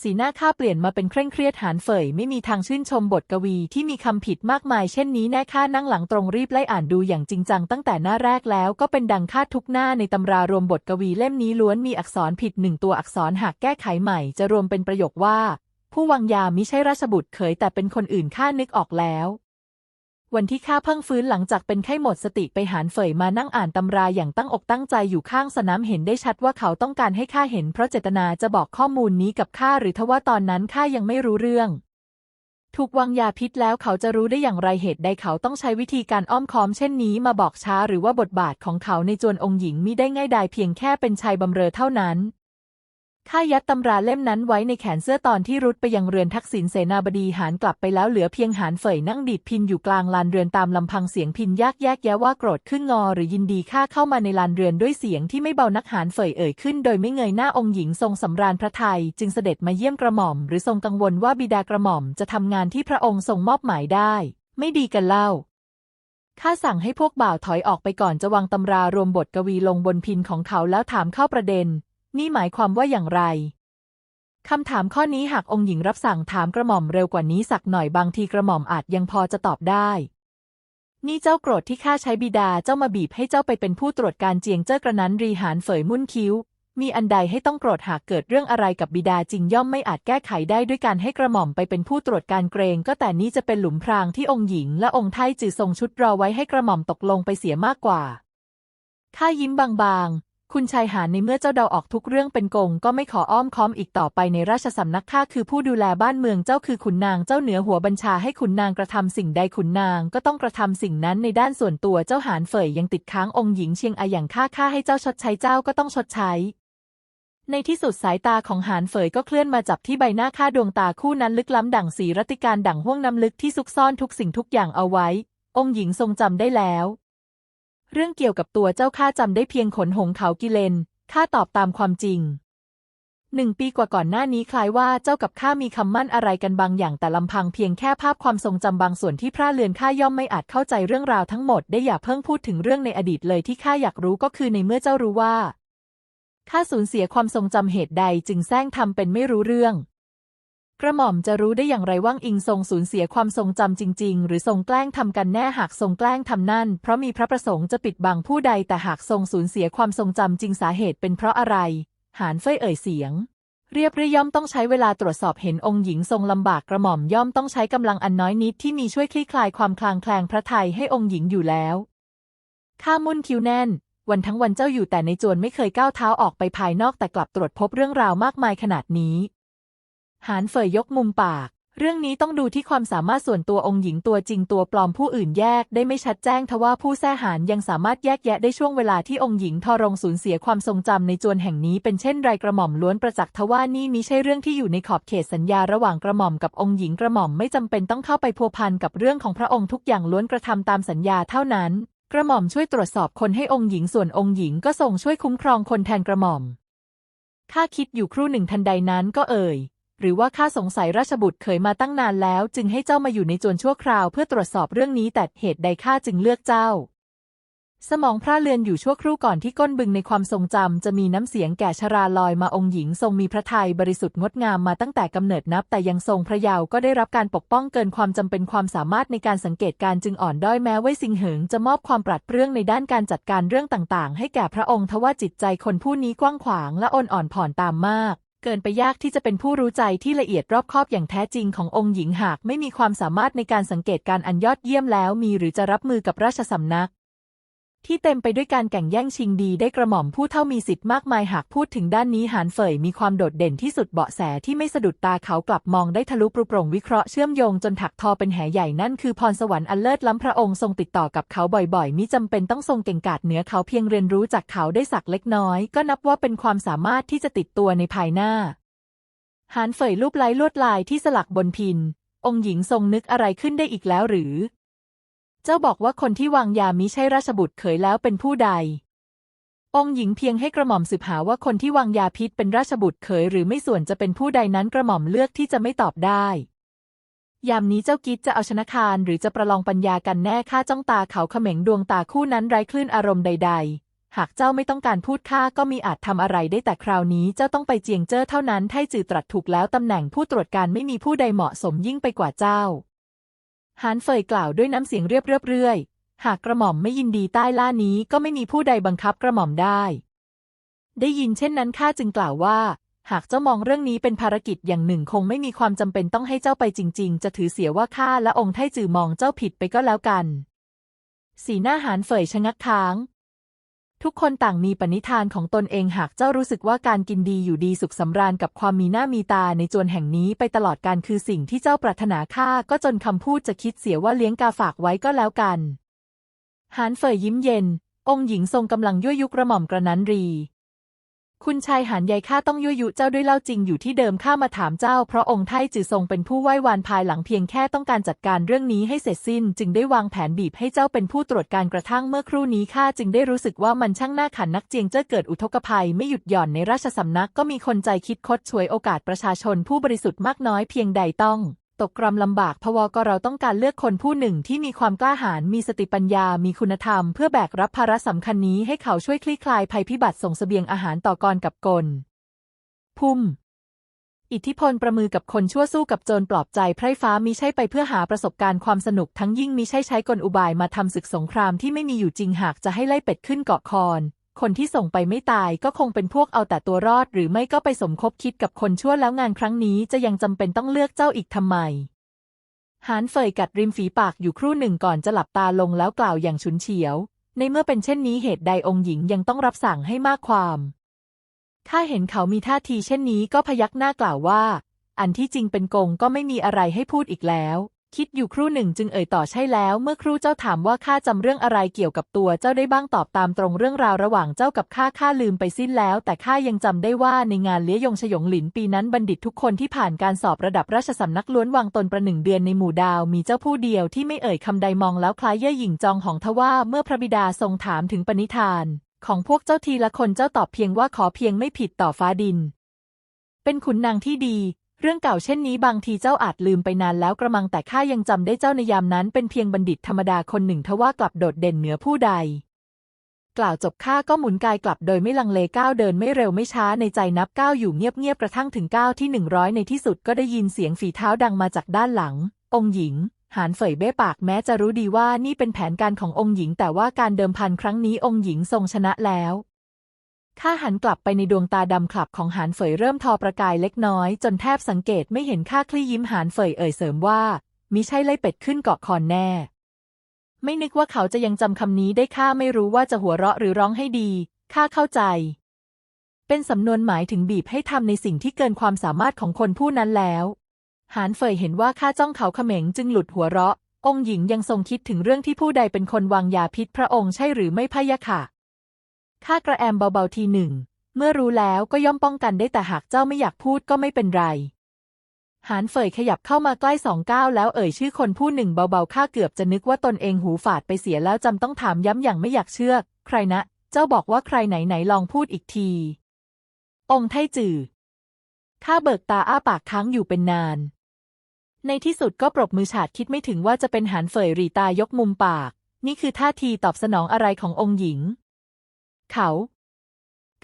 สีหน้าข้าเปลี่ยนมาเป็นเคร่งเครียดหานเฟยไม่มีทางชื่นชมบทกวีที่มีคำผิดมากมายเช่นนี้แน่ข้านั่งหลังตรงรีบไล่อ่านดูอย่างจริงจังตั้งแต่หน้าแรกแล้วก็เป็นดังคาดทุกหน้าในตำรารวมบทกวีเล่มนี้ล้วนมีอักษรผิดหนึ่งตัวอักษรหากแก้ไขใหม่ จะรวมเป็นประโยคว่า ผู้วังยามิใช่ราชบุตรเคยแต่เป็นคนอื่นข้านึกออกแล้ว วันที่ข้าเพิ่งฟื้นหลังจากเป็นไข้หมดสติไปหานเฟยมานั่งอ่านตำราอย่างตั้งอกตั้งใจอยู่ข้างสนามเห็นได้ชัดว่าเขาต้องการให้ข้าเห็นเพราะเจตนาจะบอกข้อมูลนี้กับข้าหรือทว่าตอนนั้นข้ายังไม่รู้เรื่อง ถูกวางยาพิษแล้วเขาจะรู้ได้อย่างไรเหตุใดเขาต้องใช้วิธีการอ้อมค้อมเช่นนี้มาบอกช้าหรือว่าบทบาทของเขาในจวนองค์หญิงมิได้ง่ายดายเพียงแค่เป็นชายบำเรอเท่านั้น ข้ายัดตำราเล่มนั้นไว้ในแขนเสื้อตอนที่รุดไปยังเรือนทักษิณเสนาบดีหารกลับไปแล้วเหลือเพียงหารเฟยนั่งดีดพินอยู่กลางลานเรือนตามลำพังเสียงพินยากแยกแยะว่าโกรธขึ้นงอ หรือยินดีข้าเข้ามาในลานเรือนด้วยเสียงที่ไม่เบานักหารเฟยเอ่ยขึ้น โดยไม่เงยหน้าองค์หญิงทรงสำราญพระไทย จึงเสด็จมาเยี่ยมกระหม่อม หรือทรงกังวลว่าบิดากระหม่อมจะทำงานที่พระองค์ทรงมอบหมายได้ ไม่ดีกันเล่าข้าสั่งให้พวกบ่าวถอยออกไปก่อนจะวางตำรารวมบทกวีลงบนพินของเขาแล้วถามเข้าประเด็น นี่หมายความว่าอย่างไรคำถามข้อนี้หากองค์หญิงรับสั่งถามกระหม่อมเร็วกว่านี้สักหน่อยบางทีกระหม่อมอาจยังพอจะตอบได้ นี่เจ้าโกรธที่ข้าใช้บิดาเจ้ามาบีบให้เจ้าไปเป็นผู้ตรวจการเจียงเจ้ากระนั้นรีหารเฝยมุ่นคิ้ว มีอันใดให้ต้องโกรธหากเกิดเรื่องอะไรกับบิดาจริงย่อมไม่อาจแก้ไขได้ด้วยการให้กระหม่อมไปเป็นผู้ตรวจการเกรง ก็แต่นี้จะเป็นหลุมพรางที่องค์หญิงและองค์ไทจือทรงชุดรอไว้ให้กระหม่อมตกลงไปเสียมากกว่าข้ายิ้มบางๆ คุณชายหาญในเมื่อเจ้าเดาออกทุกเรื่องเป็นกง ก็ไม่ขออ้อมค้อมอีกต่อไปในราชสำนักข้าคือผู้ดูแลบ้านเมืองเจ้าคือขุนนางเจ้าเหนือหัวบัญชาให้ขุนนางกระทำสิ่งใดขุนนางก็ต้องกระทำสิ่งนั้นในด้านส่วนตัวเจ้าหานเฟยยังติดค้างองค์หญิงเชียงอาอย่างข้าข้าให้เจ้าชดใช้เจ้าก็ต้องชดใช้ ในที่สุดสายตาของหานเฟยก็เคลื่อนมาจับที่ใบหน้าข้าดวงตาคู่นั้นลึกล้ำดั่งสีรัติการดั่งห้วงน้ำลึกที่ซุกซ่อนทุกสิ่งทุกอย่างเอาไว้ องค์หญิงทรงจำได้แล้ว เรื่องเกี่ยวกับตัวเจ้าข้าจำได้เพียงขนหงเขากิเลนข้าตอบตามความจริงหนึ่งปีกว่าก่อนหน้านี้คล้ายว่าเจ้ากับข้ามีคำมั่นอะไรกันบางอย่างแต่ลำพังเพียงแค่ภาพความทรงจำบางส่วนที่พระเลือนข้าย่อมไม่อาจเข้าใจเรื่องราวทั้งหมดได้อย่าเพิ่งพูดถึงเรื่องในอดีตเลยที่ข้าอยากรู้ก็คือในเมื่อเจ้ารู้ว่าข้าสูญเสียความทรงจำเหตุใดจึงแซงทำเป็นไม่รู้เรื่อง กระหม่อมจะรู้ได้อย่างไรว่างอิงทรงสูญเสียความทรงจำจริง ๆ หรือทรงแกล้งทำกันแน่หากทรงแกล้งทำนั่น เพราะมีพระประสงค์จะปิดบังผู้ใดแต่หากทรงสูญเสียความทรงจำจริงสาเหตุเป็นเพราะอะไร หานเฟยเอ่ยเสียง เรียบเรียย่อมต้องใช้เวลาตรวจสอบเห็นองค์หญิงทรงลำบากกระหม่อมย่อมต้องใช้กำลังอันน้อยนิดที่มีช่วยคลี่คลายความคลางแคลงพระทัยให้องค์หญิงอยู่แล้วข้ามุ่นคิวแน่นวันทั้งวันเจ้าอยู่แต่ในจวนไม่เคยก้าวเท้าออกไปภายนอกแต่กลับตรวจพบเรื่องราวมากมายขนาดนี้ หานเฟยยกมุมปาก เรื่องนี้ต้องดูที่ความสามารถส่วนตัวองค์หญิงตัวจริงตัวปลอมผู้อื่นแยกได้ไม่ชัดแจ้งทว่าผู้แท้หานยังสามารถแยกแยะได้ช่วงเวลาที่องค์หญิงทอรงสูญเสียความทรงจำในจวนแห่งนี้เป็นเช่นไรกระหม่อมล้วนประจักษ์ทว่านี่มิใช่เรื่องที่อยู่ในขอบเขตสัญญาระหว่างกระหม่อมกับองค์หญิงกระหม่อมไม่จำเป็นต้องเข้าไปพัวพันกับเรื่องของพระองค์ทุกอย่างล้วนกระทำตามสัญญาเท่านั้น กระหม่อมช่วยตรวจสอบคนให้องค์หญิงส่วนองค์หญิงก็ทรงช่วยคุ้มครองคนแทนกระหม่อมข้าคิดอยู่ครู่หนึ่งทันใดนั้นก็เอ่ย หรือว่าข้าสงสัยราชบุตรเคยมาตั้งนานแล้ว จึงให้เจ้ามาอยู่ในจวนชั่วคราวเพื่อตรวจสอบเรื่องนี้แต่เหตุใดข้าจึงเลือกเจ้า สมองพระเลือนอยู่ชั่วครู่ก่อนที่ก้นบึงในความทรงจำจะมีน้ำเสียงแก่ชราลอยมาองค์หญิงทรงมีพระทัยบริสุทธิ์งดงามมาตั้งแต่กำเนิดนับ แต่ยังทรงพระเยาว์ก็ได้รับการปกป้องเกินความจำเป็นความสามารถในการสังเกตการจึงอ่อนด้อยแม้ไว้สิงเหิงจะมอบความปราดเปรื่องในด้านการจัดการเรื่องต่างๆ ให้แก่พระองค์ทว่าจิตใจคนผู้นี้กว้างขวางและอ่อนอ่อนผ่อนตามมาก เกินไปยากที่จะเป็นผู้รู้ใจที่ละเอียดรอบคอบอย่างแท้จริงขององค์หญิงหากไม่มีความสามารถในการสังเกตการอันยอดเยี่ยมแล้วมีหรือจะรับมือกับราชสำนัก ที่เต็มไปด้วยการแข่งแย่งชิงดีได้กระหม่อมผู้เท่ามีสิทธิ์มากมายหากพูดถึงด้านนี้หานเฟยมีความโดดเด่นที่สุดเบาะแสที่ไม่สะดุดตาเขากลับมองได้ทะลุปรุโปร่งวิเคราะห์เชื่อมโยงจนถักทอเป็นแหใหญ่นั่นคือพรสวรรค์อันเลิศล้ำพระองค์ทรงติดต่อกับเขาบ่อยๆ มิจำเป็นต้องทรงเก่งกาจเหนือเขาเพียงเรียนรู้จากเขาได้สักเล็กน้อย ก็นับว่าเป็นความสามารถที่จะติดตัวในภายหน้าหานเฟยรูปไล้ลวดลายที่สลักบนพินองค์หญิงทรงนึกอะไรขึ้นได้อีกแล้วหรือ เจ้าบอกว่าคนที่วางยามิใช่ราชบุตรเขยแล้วเป็นผู้ใด องค์หญิงเพียงให้กระหม่อมสืบหาว่าคนที่วางยาพิษเป็นราชบุตรเขยหรือไม่ส่วนจะเป็นผู้ใดนั้นกระหม่อมเลือกที่จะไม่ตอบได้ยามนี้เจ้ากิจจะเอาชนะคารหรือจะประลองปัญญากันแน่ข้าจ้องตาเขาเขม็งดวงตาคู่นั้นไร้คลื่นอารมณ์ใด ๆ หากเจ้าไม่ต้องการพูดข้าก็มีอาจทำอะไรได้แต่คราวนี้เจ้าต้องไปเจียงเจ้อเท่านั้นไทจือตรัสถูกแล้วตำแหน่งผู้ตรวจการไม่มีผู้ใดเหมาะสมยิ่งไปกว่าเจ้า หานเฟยกล่าวด้วยน้ำเสียงเรียบเรียบเรื่อย หากกระหม่อมไม่ยินดีใต้ล่านี้ก็ไม่มีผู้ใดบังคับกระหม่อมได้ ได้ยินเช่นนั้นข้าจึงกล่าวว่า หากเจ้ามองเรื่องนี้เป็นภารกิจอย่างหนึ่งคงไม่มีความจำเป็นต้องให้เจ้าไปจริง ๆ จะถือเสียว่าข้าและองค์ไทจือมองเจ้าผิดไปก็แล้วกัน สีหน้าหานเฟยชะงักค้าง ทุกคนต่างมีปณิธานของตนเองหากเจ้ารู้สึกว่าการกินดีอยู่ดีสุขสำราญกับความมีหน้ามีตาในจวนแห่งนี้ไปตลอดการคือสิ่งที่เจ้าปรารถนาข้าก็จนคำพูดจะคิดเสียว่าเลี้ยงกาฝากไว้ก็แล้วกัน หานเฟยยิ้มเย็น องค์หญิงทรงกำลังยั่วยุกระหม่อมกระนั้นรี คุณชายหานใหญ่ข้าต้องยั่วยุเจ้าด้วยเล่าจริงอยู่ที่เดิมข้ามาถามเจ้า เพราะองค์ไทจือทรงเป็นผู้ไหว้วานภายหลังเพียงแค่ต้องการจัดการเรื่องนี้ให้เสร็จสิ้น จึงได้วางแผนบีบให้เจ้าเป็นผู้ตรวจการกระทั่งเมื่อครู่นี้ข้าจึงได้รู้สึกว่ามันช่างน่าขันนักเจียงเจ้าเกิดอุทกภัยไม่หยุดหย่อนในราชสำนักก็มีคนใจคิดคดช่วยโอกาสประชาชนผู้บริสุทธิ์มากน้อยเพียงใดต้อง ตกกรำลำบากพวก็เราต้องการเลือกคนผู้หนึ่งที่มีความกล้าหาญมีสติปัญญา มีคุณธรรม เพื่อแบกรับภาระสำคัญนี้ให้เขาช่วยคลี่คลายภัยพิบัติส่งเสบียงอาหารต่อกรกับกล พุ่ม อิทธิพลประมือกับคนชั่วสู้กับโจรปลอบใจไพร่ฟ้ามิใช่ไปเพื่อหาประสบการณ์ความสนุกทั้งยิ่งมิใช่ใช้กลอุบายมาทำศึกสงครามที่ไม่มีอยู่จริงหากจะให้ไล่เป็ดขึ้นเกาะคอน คนที่ส่งไปไม่ตายก็คงเป็นพวกเอาแต่ตัวรอด หรือไม่ก็ไปสมคบคิดกับคนชั่วแล้วงานครั้งนี้จะยังจำเป็นต้องเลือกเจ้าอีกทำไมหานเฟยกัดริมฝีปากอยู่ครู่หนึ่งก่อนจะหลับตาลงแล้วกล่าวอย่างฉุนเฉียว ในเมื่อเป็นเช่นนี้เหตุใดองค์หญิงยังต้องรับสั่งให้มากความข้าเห็นเขามีท่าทีเช่นนี้ก็พยักหน้ากล่าวว่า อันที่จริงเป็นกงก็ไม่มีอะไรให้พูดอีกแล้ว คิดอยู่ครู่หนึ่งจึงเอ่ยต่อใช่แล้ว เมื่อครู่เจ้าถามว่าข้าจำเรื่องอะไรเกี่ยวกับตัวเจ้าได้บ้างตอบตามตรงเรื่องราวระหว่างเจ้ากับข้าข้าลืมไปสิ้นแล้ว แต่ข้ายังจำได้ว่าในงานเลี้ยยงฉยงหลินปีนั้นบัณฑิตทุกคนที่ผ่านการสอบระดับราชสำนักล้วนวางตนประหนึ่งเดือนในหมู่ดาว มีเจ้าผู้เดียวที่ไม่เอ่ยคำใดมองแล้วคล้ายเย่อหยิ่งจองของทว่าเมื่อพระบิดาทรงถามถึงปณิธาน ของพวกเจ้าทีละคนเจ้าตอบเพียงว่าขอเพียงไม่ผิดต่อฟ้าดินเป็นขุนนางที่ดี เรื่องเก่าเช่นนี้บางทีเจ้าอาจลืมไปนานแล้วกระมังแต่ข้ายังจำได้เจ้าในยามนั้นเป็นเพียงบัณฑิตธรรมดาคนหนึ่งทว่ากลับโดดเด่นเหนือผู้ใด กล่าวจบข้าก็หมุนกายกลับโดยไม่ลังเลก้าวเดินไม่เร็วไม่ช้าในใจนับก้าวอยู่เงียบๆกระทั่งถึงก้าวที่หนึ่งร้อยในที่สุดก็ได้ยินเสียงฝีเท้าดังมาจากด้านหลัง องค์หญิงหานเฟยเบ้ปากแม้จะรู้ดีว่านี่เป็นแผนการขององค์หญิง แต่ว่าการเดิมพันครั้งนี้องค์หญิงทรงชนะแล้ว ข้าหันกลับไปในดวงตาดำขลับของหานเฟยเริ่มทอประกายเล็กน้อย จนแทบสังเกตไม่เห็นข้าคลี่ยิ้มหานเฟยเอ่ยเสริมว่ามิใช่ไล่เป็ดขึ้นเกาะคอนแน่ ไม่นึกว่าเขาจะยังจำคำนี้ได้ข้าไม่รู้ว่าจะหัวเราะหรือร้องให้ดีข้าเข้าใจ เป็นสำนวนหมายถึงบีบให้ทำในสิ่งที่เกินความสามารถของคนผู้นั้นแล้วหานเฟยเห็นว่าข้าจ้องเขาเขม็งจึงหลุดหัวเราะ องค์หญิงยังทรงคิดถึงเรื่องที่ผู้ใดเป็นคนวางยาพิษพระองค์ใช่หรือไม่พะยะค่ะ ข้ากระแอมเบาๆทีหนึ่ง เมื่อรู้แล้วก็ย่อมป้องกันได้แต่หากเจ้าไม่อยากพูดก็ไม่เป็นไรหานเฟยขยับเข้ามาใกล้สองก้าวแล้วเอ่ยชื่อคนผู้หนึ่งเบาๆข้าเกือบจะนึกว่าตนเองหูฝาดไปเสียแล้วจำต้องถามย้ำอย่างไม่อยากเชื่อ ใครนะ เจ้าบอกว่าใครไหนไหนลองพูดอีกที องค์ไทจือข้าเบิกตาอ้าปากค้างอยู่เป็นนาน ในที่สุดก็ปรบมือฉาดคิดไม่ถึงว่าจะเป็นหานเฟยรีตายกมุมปาก นี่คือท่าทีตอบสนองอะไรขององค์หญิง เขา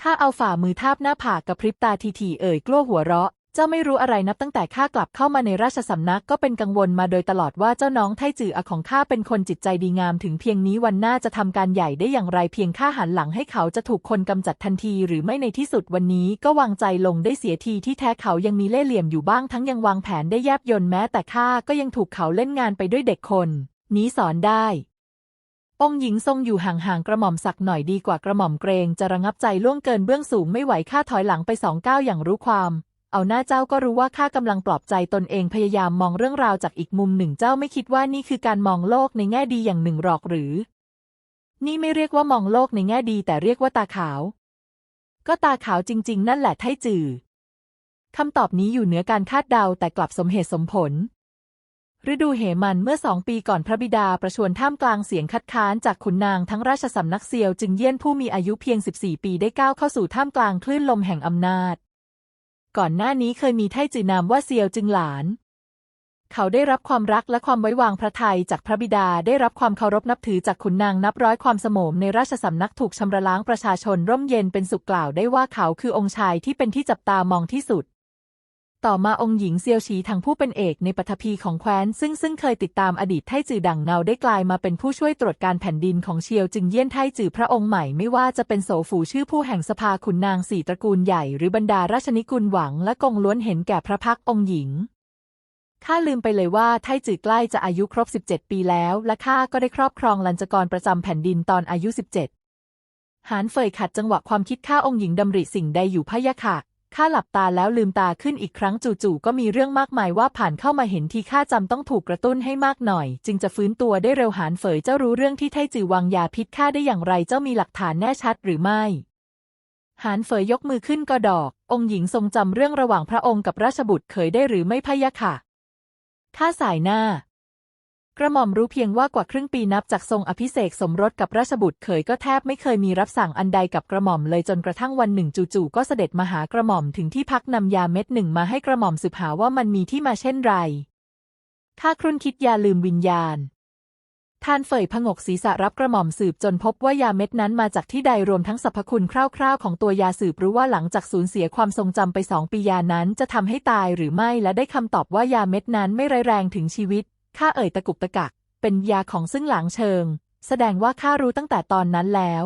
ข้าเอาฝ่ามือทาบหน้าผากกระพริบตาทีๆเอ่ยกลัวหัวเราะ เจ้าไม่รู้อะไรนับตั้งแต่ข้ากลับเข้ามาในราชสำนักก็เป็นกังวลมาโดยตลอดว่าเจ้าน้องไทจืออของข้าเป็นคนจิตใจดีงามถึงเพียงนี้วันหน้าจะทำการใหญ่ได้อย่างไรเพียงข้าหันหลังให้เขาจะถูกคนกำจัดทันทีหรือไม่ในที่สุดวันนี้ก็วางใจลงได้เสียทีที่แท้เขายังมีเล่ห์เหลี่ยมอยู่บ้างทั้งยังวางแผนได้แยบยลแม้แต่ข้าก็ยังถูกเขาเล่นงานไปด้วยเด็กคน นี้สอนได้ องหญิงทรงอยู่ห่างๆกระหม่อมสักหน่อยดีกว่ากระหม่อมเกรงจะระงับใจล่วงเกินเบื้องสูงไม่ไหวข้าถอยหลังไปสองก้าวอย่างรู้ความ เอาหน้าเจ้าก็รู้ว่าข้ากำลังปลอบใจตนเองพยายามมองเรื่องราวจากอีกมุมหนึ่งเจ้าไม่คิดว่านี่คือการมองโลกในแง่ดีอย่างหนึ่งหรอกหรือ นี่ไม่เรียกว่ามองโลกในแง่ดีแต่เรียกว่าตาขาว ก็ตาขาวจริง ๆ นั่นแหละไทจือคำตอบนี้อยู่เหนือการคาดเดาแต่กลับสมเหตุสมผล ฤดูเหมันเมื่อสองปีก่อนพระบิดาประชวรท่ามกลางเสียงคัดค้านจากขุนนางทั้งราชสำนักเซียวจึงเยี่ยนผู้มีอายุเพียง 14 ปีได้ก้าวเข้าสู่ท่ามกลางคลื่นลมแห่งอำนาจ ก่อนหน้านี้เคยมีไทจือนามว่าเซียวจึงหลาน เขาได้รับความรักและความไว้วางพระทัยจากพระบิดาได้รับความเคารพนับถือจากขุนนางนับร้อยความสมมในราชสำนักถูกชำระล้างประชาชนร่มเย็นเป็นสุขกล่าวได้ว่าเขาคือองค์ชายที่เป็นที่จับตามองที่สุด ต่อมาองค์หญิงเซียวฉีทางผู้เป็นเอกในปฐพีของแคว้น ซึ่งซึ่งเคยติดตามอดีตไทจือดังเงาได้กลายมาเป็นผู้ช่วยตรวจการแผ่นดินของเชียวจึงเยี่ยนไทจือพระองค์ใหม่ไม่ว่าจะเป็นโสฝูชื่อผู้แห่งสภาขุนนางสี่ตระกูลใหญ่หรือบรรดาราชนิกุลหวังและกงล้วนเห็นแก่พระพักองค์หญิงข้าลืมไปเลยว่าไทจือใกล้จะอายุครบ 17 ปีแล้ว และข้าก็ได้ครอบครองลัญจกรประจำแผ่นดินตอนอายุ 17หานเฟยขัดจังหวะความคิดข้าองค์หญิงดำริสิ่งใดอยู่พะยะค่ะ ข้าหลับตาแล้วลืมตาขึ้นอีกครั้งจู่ๆก็มีเรื่องมากมายว่าผ่านเข้ามาเห็นทีข้าจำต้องถูกกระตุ้นให้มากหน่อย จึงจะฟื้นตัวได้เร็วหานเฟยเจ้ารู้เรื่องที่ไทจือวางยาพิษข้าได้อย่างไรเจ้ามีหลักฐานแน่ชัดหรือไม่หานเฟยยกมือขึ้นก็ดอก องค์หญิงทรงจำเรื่องระหว่างพระองค์กับราชบุตรเคยได้หรือไม่พะยะค่ะข้าสายหน้า กระหม่อมรู้เพียงว่ากว่าครึ่งปีนับจากทรงอภิเษกสมรสกับราชบุตรเขยก็แทบไม่เคยมีรับสั่งอันใดกับกระหม่อมเลยจนกระทั่งวันหนึ่งจู่ๆก็เสด็จมาหากระหม่อมถึงที่พักนำยาเม็ดหนึ่งมาให้กระหม่อมสืบหาว่ามันมีที่มาเช่นไรข้าครุ่นคิดยาลืมวิญญาณท่านเฟยผงกศีรษะรับกระหม่อมสืบจนพบว่ายาเม็ดนั้นมาจากที่ใดรวมทั้งสรรพคุณคร่าวๆ ของตัวยาสืบรู้ว่าหลังจากสูญเสียความทรงจำไปสองปียานั้นจะทำให้ตายหรือไม่และได้คำตอบว่ายาเม็ดนั้นไม่ร้ายแรงถึงชีวิต ข้าเอ่ยตะกุกตะกัก เป็นยาของซึ่งหลังเชิง แสดงว่าข้ารู้ตั้งแต่ตอนนั้นแล้ว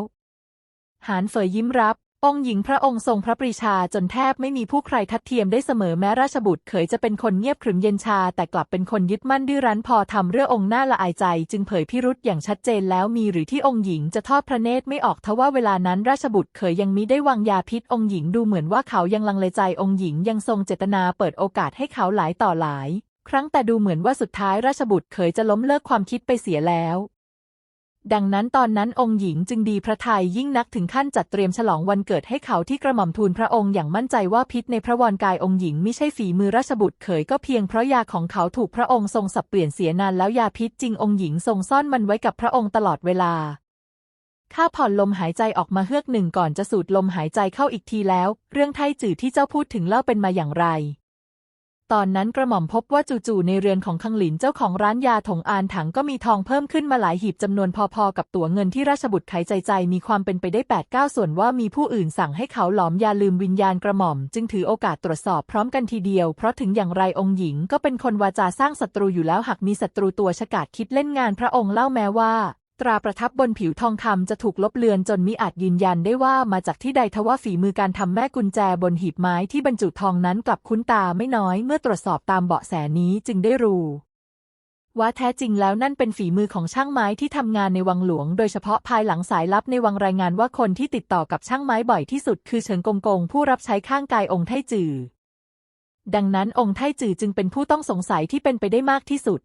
หานเฟยยิ้มรับ องค์หญิงพระองค์ทรงพระปรีชาจนแทบไม่มีผู้ใครทัดเทียมได้เสมอแม้ราชบุตรเขยจะเป็นคนเงียบขรึมเย็นชา แต่กลับเป็นคนยึดมั่นดื้อรั้นพอทำเรื่ององค์หน้าละอายใจ จึงเผยพิรุษอย่างชัดเจนแล้วมีหรือที่องค์หญิงจะทอดพระเนตรไม่ออกทว่าเวลานั้นราชบุตรเขยยังมิได้วางยาพิษองค์หญิงดูเหมือนว่าเขายังลังเลใจองค์หญิงยังทรงเจตนาเปิดโอกาสให้เขาหลายต่อหลาย ครั้งแต่ดูเหมือนว่าสุดท้ายราชบุตรเขยจะล้มเลิกความคิดไปเสียแล้ว ดังนั้นตอนนั้นองค์หญิงจึงดีพระทัยยิ่งนักถึงขั้นจัดเตรียมฉลองวันเกิดให้เขาที่กระหม่อมทูลพระองค์อย่างมั่นใจว่าพิษในพระวรกายองค์หญิงไม่ใช่ฝีมือราชบุตรเขยก็เพียงเพราะยาของเขาถูกพระองค์ทรงสับเปลี่ยนเสียนานแล้วยาพิษจริงองค์หญิงทรงซ่อนมันไว้กับพระองค์ตลอดเวลาข้าผ่อนลมหายใจออกมาเฮือกหนึ่งก่อนจะสูดลมหายใจเข้าอีกทีแล้ว เรื่องไทจือที่เจ้าพูดถึงเล่าเป็นมาอย่างไร ตอนนั้นกระหม่อมพบว่าจู่ๆในเรือนของคังหลินเจ้าของร้านยาถงอานถังก็มีทองเพิ่มขึ้นมาหลายหีบจำนวนพอๆกับตั๋วเงินที่ราชบุตรไขใจใจมีความเป็นไปได้8ปดเก้าส่วนว่ามีผู้อื่นสั่งให้เขาหลอมยาลืมวิญญาณกระหม่อม จึงถือโอกาสตรวจสอบพร้อมกันทีเดียว เพราะถึงอย่างไรองค์หญิงก็เป็นคนวาจาสร้างศัตรูอยู่แล้วหากมีศัตรูตัวฉกาจคิดเล่นงานพระองค์เล่าแม้ว่า ตราประทับบนผิวทองคำจะถูกลบเลือนจนมิอาจยืนยันได้ว่ามาจากที่ใดทว่าฝีมือการทำแม่กุญแจบนหีบไม้ที่บรรจุทองนั้นกลับคุ้นตาไม่น้อยเมื่อตรวจสอบตามเบาะแสนี้จึงได้รู้ว่าแท้จริงแล้วนั่นเป็นฝีมือของช่างไม้ที่ทำงานในวังหลวง โดยเฉพาะภายหลังสายลับในวังรายงานว่าคนที่ติดต่อกับช่างไม้บ่อยที่สุดคือเฉิงกงกง ผู้รับใช้ข้างกายองค์ไทจือ ดังนั้นองค์ไทจือจึงเป็นผู้ต้องสงสัยที่เป็นไปได้มากที่สุด